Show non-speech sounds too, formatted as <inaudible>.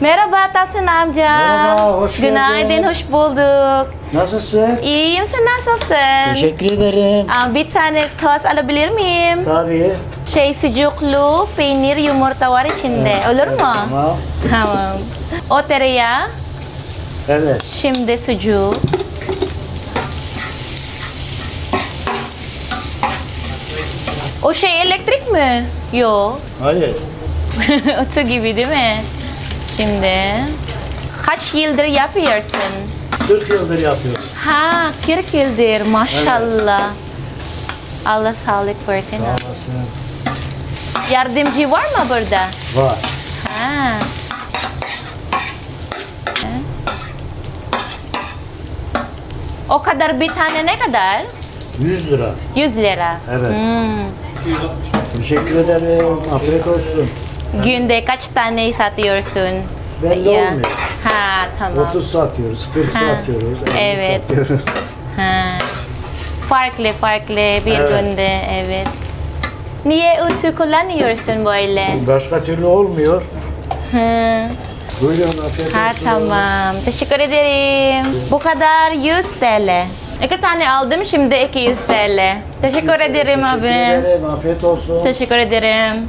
Merhaba Tahsin amca. Merhaba, hoş geldin. Günaydın, hoş bulduk. Nasılsın? İyiyim, sen nasılsın? Teşekkür ederim. Aa, bir tane tost alabilir miyim? Tabii. Şey sucuklu, peynir, yumurta var içinde. Olur mu? Tamam. Tamam. O tereyağı, Evet. şimdi sucuk. O şey elektrik mi? Yok. Hayır. <laughs> Otu gibi değil mi? Şimdi kaç yıldır yapıyorsun? 40 yıldır yapıyorum. Ha, 40 yıldır maşallah. Allah sağlık versin. Sağ olasın. Yardımcı var mı burada? Var. Ha. O kadar bir tane ne kadar? 100 lira. 100 lira. Evet. Hmm. Teşekkür ederim. Afiyet olsun. Günde kaç tane satıyorsun? Belli Ya. olmuyor. Ha tamam. 30 satıyoruz, 40 Ha. satıyoruz, 50 Evet. satıyoruz. Ha. Farklı farklı bir Evet. günde evet. Niye ütü kullanıyorsun böyle? Başka türlü olmuyor. Hı. Buyurun afiyet Ha olsun. tamam. Teşekkür ederim. Bu kadar 100 TL. İki tane aldım şimdi 200 TL. Teşekkür ederim Teşekkür abi. ederim. Afiyet olsun. Teşekkür ederim.